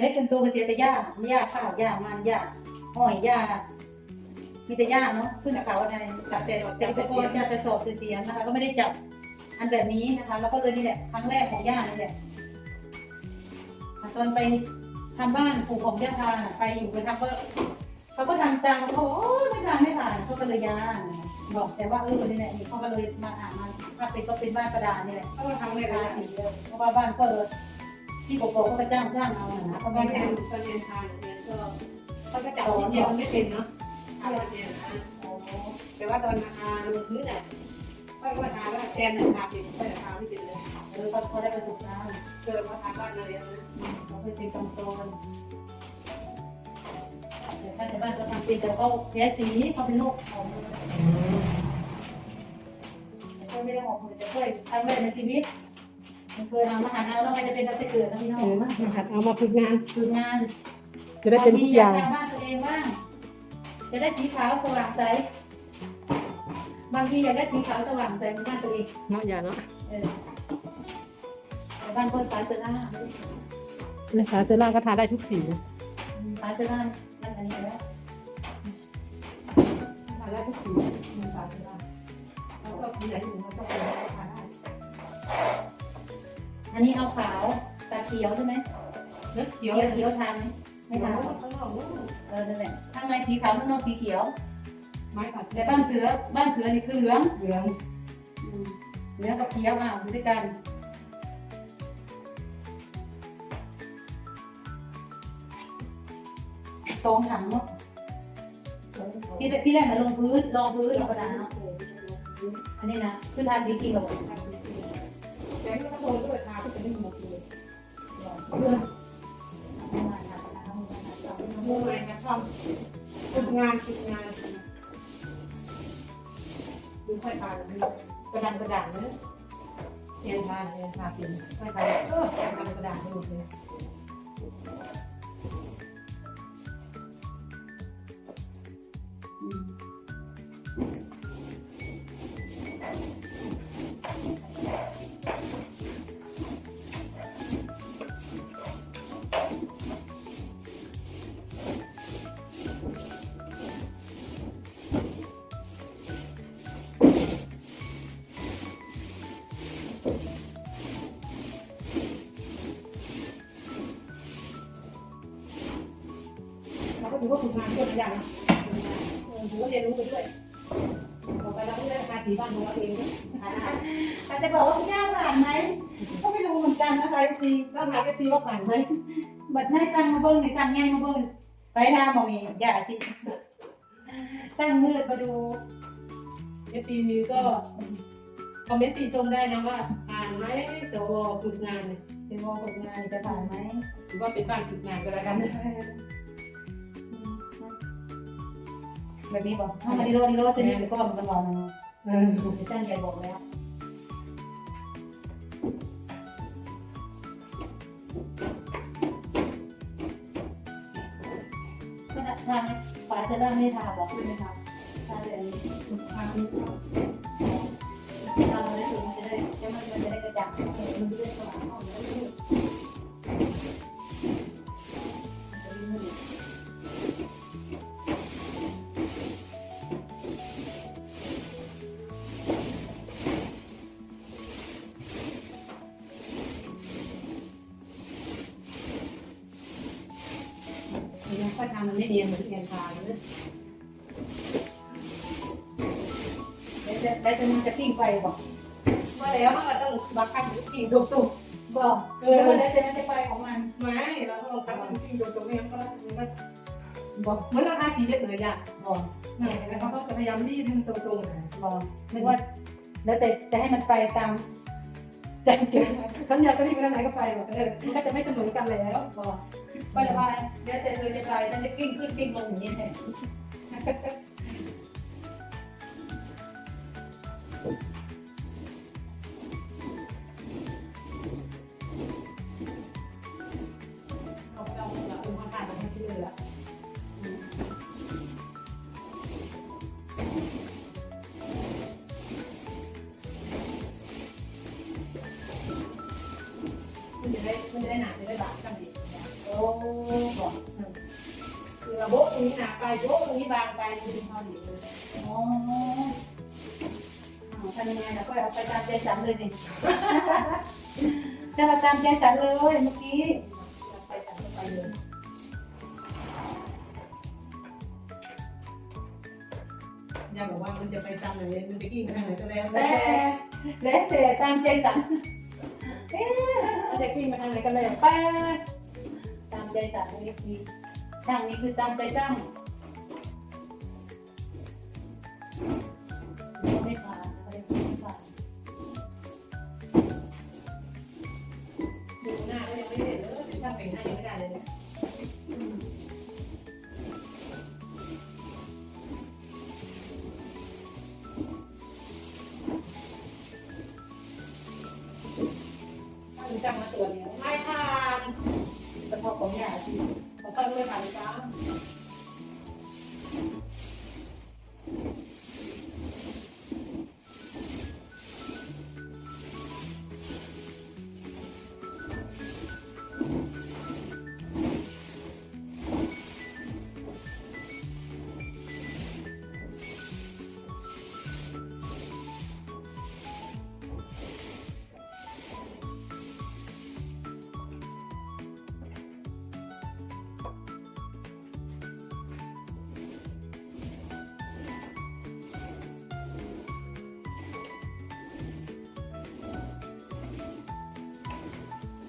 เล็กจนโตก็เสียแต่หญ้าหญ้าข้าวหญ้ามันหญ้าห้อยหญ้ามีแต่หญ้าเนาะขึ้นเขาในจับแต่จับตะกอนจับแต่สอบเสียงนะคะ ก็ไม่ได้จับอันแบบนี้นะคะ แล้วก็เลยนี่แหละครั้งแรกของหญ้านี่แหละตอนไปทำบ้านปลูกของย่าพาน่ะไปอยู่ไปทำก็เขาก็ทำตามเขาบอกโอ้ไม่ผ่านไม่ผ่านเขาก็เลยยานบอกแต่ว่าเออนี่แหละนี่เขาก็เลยมาอ่านมาถ้าเป็นก็เป็นบ้านประดานี่แหละเขาทำไม่ไม่ได้ได้ถึงเลยเพราะว่าบ้านเปิด ที่กบๆก็ไปจ้างสร้างเอาอะนะเขาตไม่อนได้เรียนตอนเรียนทานเนี่ยก็เขาจะจับทีเดียวไม่เป็นเนาะทำเราเรียนนะแต่ว่าตอนมาทาลงพื้นอะก็ว่าทาว่าแทนน่ะทาเป็นไม่ทาไม่เป็นเลยเออเขาเขาได้ประสบการณ์เจอว่าทาบ้านอะไรนะเขาเคยเป็นกำโตนแต่ถ้าชาวบ้านเขาทำเป็นแต่เขาแพ้สีเขาเป็นโรคของมือเขาไม่ได้ออกมือจะช่วยทำได้ในชีวิต มันเคยทำอาหารเอาแล้วมันจะเป็นตั้งแต่เกิดนะพี่น้องเออมาหัดเอามาฝึกงานคืองานจะได้เป็นทุกอย่าง บทีกทำบ้านตัวเองบ้างจะได้สีขาวสว่างใสบางทีอยากได้สีขาวสว่างใสเหมือนบ้านตัวเองเนาะอย่าเนาะเออแต่บ้านคนสายเซอร์น่าในสาเซอร่าก็ทาได้ทุกสีสายเซอร์น่ามันอันนี้แล้วทาได้ทุกสีมันสายเซอร์น่าเขาชอบสีไหนอยู่เขาชอบสีไหนก็ทาได้ อันนี้เอาขาวตาเขียวใช่ไหมเนื้อเขีเขียยววเขียวทานไหมไม่ทานข้างนอกเออนั่นแหละข้างในสีขาวข้างนอกสีเขียวไม้ตัดแต่บ้านเสือบ้านเสือนี่คือเหลืองเหลืองอืมเหลืองกับเขียวอะอยู่ด้วยกันสองถังเนาะที่ที่แรกมาลงพื้นรองพื้นธรรมดาเนาะอันนี้นะขึ้นทาสีกินหรอกแด้วยทาก็จะไม่มดเลยทำฝึกงานฝึกงานดูค่อยทานกระดานกระดานเนอะเรียนทานเรียนทานเป็นค่อยทานเออกระดานกระดานให้หมดเลย ถือว่าฝึกงานช่วยอย่างถือว่าเรียนรู้ไปด้วยต่อไปเราก็ได้ทาสีบ้านของเราเองอาจจะบอกว่ายาผ่านไหมก็ไม่รู้เหมือนกันนะคะซีถ้าหาไปซีว่าผ่านไหมบัดให้สั่งมาเบิ้งในสั่งแง่งมาเบิ้งไปทามองนี่อย่าสิสั่งมืดมาดูเอฟซีก็คอมเมนต์ตีชมได้นะว่าผ่านไหมสวฝึกงานเนี่ยถึงมองานจะผ่านไหมถือว่าเป็นบ้านฝึกงานก็แล้วกัน แบบนี้บอกถ้ามาดีโรดีโรเซนี่ไปก่อนมันบอกมันเออดูในช่างใจบอกแล้วไม่ได้ทางฝาจะได้ไม่ทาบอกไม่ทาทาเดี๋ยวนี้ทาไม่ทาทาเลยถึงมันจะได้จะมันจะได้กระจ่างมันจะได้สว่างห้องมันจะได้ เนียนเหมือนเรียนทานนะแล้วจะแล้วจะมันจะปิ้งไฟบอกว่าแล้วมันก็ต้องบังคับจริงตุกตุกบอกเออแล้วจะมันจะไฟของมันไม่เราก็ลองทำจริงตุกตุกไม่งั้นก็มันก็บอกเหมือนเราทาสีเด็ดเลยอะบอกเนี่เห็นไหมเขาก็จะพยายามรีดให้มันตรงๆนะบอกนึกว่า แล้วแต่จะให้มันไปตามใจจุดฉันอยากจะรีดไปทางไหนก็ไปแบบเออมันก็จะไม่เสมอกันแล้วบอก ก็เลยว่าเดี๋ยวแต่เธอจะไปฉันจะกิ้งขึ้นกิ้งลงอย่างนี้แหละ นี้างไปมันเป็นพอดีเลยอ๋ออ้าวทำยังไงนะก็เอาไปตามใจฉันเลยนี่จะมาตามใจฉันเลยเมื่อกี้ไปตัดไปเลยย่าบอกว่ามันจะไปทางไหนมันจะกิ้งไปทางไหนก็แล้วแต่แต่แล้วแต่ตามใจฉันมันจะกิ้งไปทางไหนก็แล้วแต่ตามใจฉันนี่คือช่างนี้คือตามใจช่าง ไม่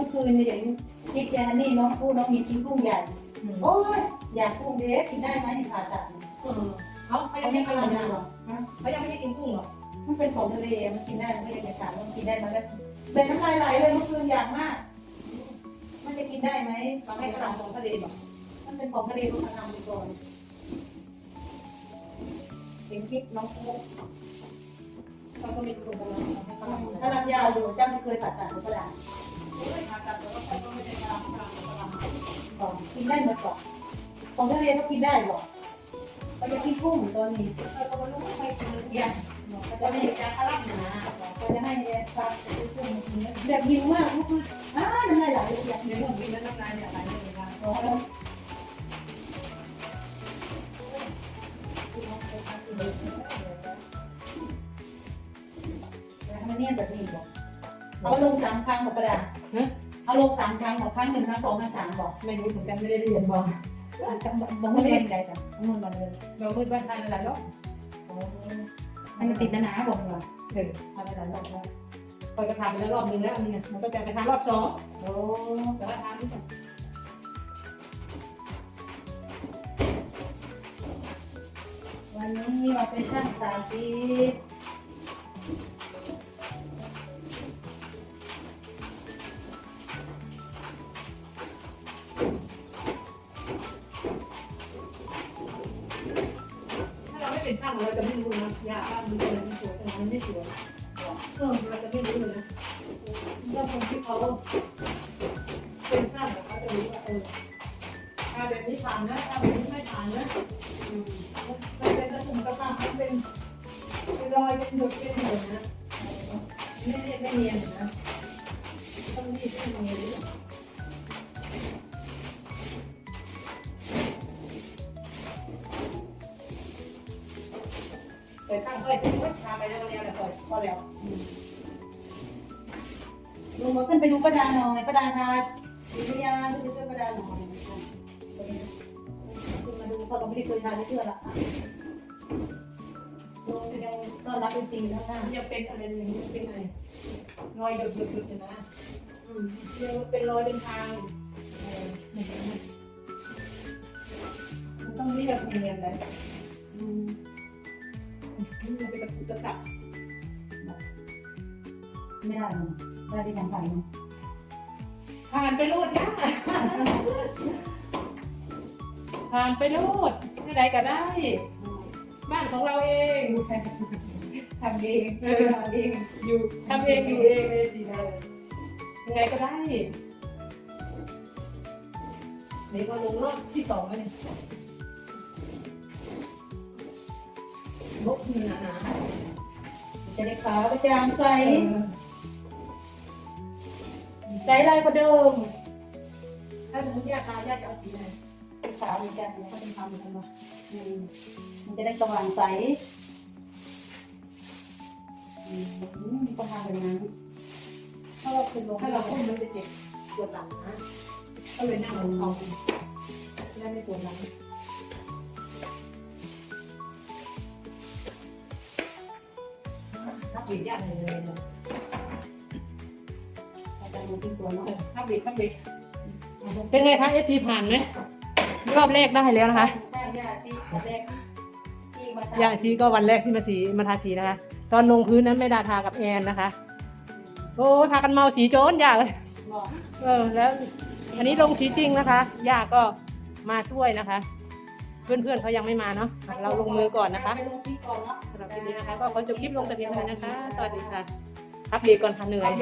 มื่อคืนนี่เห็นจิ๊กยานี่น้องพูดน้องมีกินกุ้งใหญ่โอ้ยอยากกุ้งเด็กกินได้ไหมในผ่าตัดเนี่ยเขาเขาเขายังยังไม่ไม่กินทำหรหรออกฮะเขายังไม่ได้กินกุ้งหรอมันเป็นของทะเลมันกินได้มันก็อยากจะถามว่ามันกินได้ไหมแล้วเป็นน้ำลายไหลเลยเมื่อคืนอยากมาก มันจะกินได้ไหมเขาให้กระดองของทะเลบอกมันเป็นของทะเลต้องทำดูก่อนเห็นคลิปน้องปุ๊กเขาก็มีกุ้งของเราให้เขาถ้ารับยาวอยู่เจ้าไม่เคยผ่าตัดหรือเปล่าผ่าตัดแล้วก็เขาก็ไม่ได้ทำ ทำทำของกินได้หมดก่อนของทะเลก็กินได้หรอกก็จะกินกุ้งตอนนี้เขาก็ไม่รู้ใครกินหรือยังก็จะไม่ให้จะขลับนะก็จะให้เนี่ยปลาซื้อกุ้งกินแบบหิวมากก็คืออ้าน้ำลายไหลเลยอยากเดี๋กิยวนผมกินแล้วน้ำลายเนี่ยไหลเลยนะอ๋อแล้วมันเนี่ยแบบนี้บอกเอาลงสามครั้งบอกกระดาษ เอาลงสามครั้งบอกครั้งหนึ่งครั้งสองครั้งสามบอกไม่รู้เหมือนกันไม่ได้เรียนบอกบอกไม่ได้เป็นใจจ้ะมันมาเลยเราพูดว่าทานอะไรแล้วให้มันติดหนาๆบอกว่าเออทานอะไรแล้วคอยกระทำไปแล้วรอบนึงแล้วอันนี้มันก็จะไปทานรอบสองโอ้แต่ว่าทานนี่วันนี้เราไปสร้างสายสี ถ้าเราไม่เป็นช่างเราจะไม่รู้นะยาบ้านมันเป็นอะไรสวยแต่มันไม่สวยเออเราจะไม่รู้เลยนะถ้าคนที่เขาเป็นช่างเขาจะรู้ว่าเออถ้าแบบนี้ผ่านนะถ้าแบบนี้ไม่ผ่านนะอืมมันเป็นกระสุนกระปังมันเป็นรอยเป็นหยดเป็นหยดนะไม่ไม่ไม่เนียนนะต้องรีบไม่เนียน ปิดตั้งค่อยทิ้งไว้ชาไปแล้วเนี่ยแหละเปิดพอแล้วลุงบอกขึ้นไปดูประดาหน่อยประดาทาวิทยาขึ้นไปช่วยประดาหน่อยขึ้นมาดูเขาก็ไม่ได้เคยทานที่เชื่อละลุงยังต้อนรับเป็นจริงแล้วค่ะมันจะเป็นอะไรอย่างนี้เป็นอะไรรอยหยดหยดหยดนะอืมเรียกว่าเป็นรอยเป็นทางเออมันต้องเรียกเนียนเลย กระปุกกระสับไม่ได้เลยได้ที่ทางไทยเนาะผ่านไปโลดย่าผ่านไปโลดที่ไหนก็ได้ บ้านของเราเองทำเองเออทำเองอยู่ทำเองอยู่เองเลยดีเลยยังไงก็ได้นี่ก็ลงรอบที่สองแล้วเนี่ย ลบมีหนาจะได้ขาวกระจ่างใสใสลายกว่าเดิม ถ้าสมมติยาตายาจะเอาสีไหนเสีขาวเหมือนกันนะก็เป็นความเหมือนกันว่ามันจะได้สว่างใสมีประมาณแบบนั้นถ้าเราคุณลงถ้าเราพูดมันจะเจ็บปวดหลังนะก็เลยนั่งลงเขาได้ไม่ปวดหลัง นับบีบยากเลยเลยนะอาจารย์ลงที่ตัวเนาะนับบีบนับบีบเป็นไงคะเอฟซีผ่านไหมรอบแรกได้แล้วนะคะใช่ย่าซีแรกที่มาทำยาชีก็วันแรกที่มาสีมาทาสีนะคะ ตอนลงพื้นนั้นไม่ดาทากับแอนนะคะ โอ้ยพากันเมาสีโจนยาเลยบอกเออแล้ว อันนี้ลงสีจริงนะคะย่าก็มาช่วยนะคะ เพื่อนๆเขายังไม่มาเนาะเราลงมือก่อนนะคะสำหรับคลิปนี้นะคะ ก็ขอจบคลิปลงแต่เพียงเท่านี้นะคะสวัสดีค่ะพักเดตก่อนค่ะเหนื่อย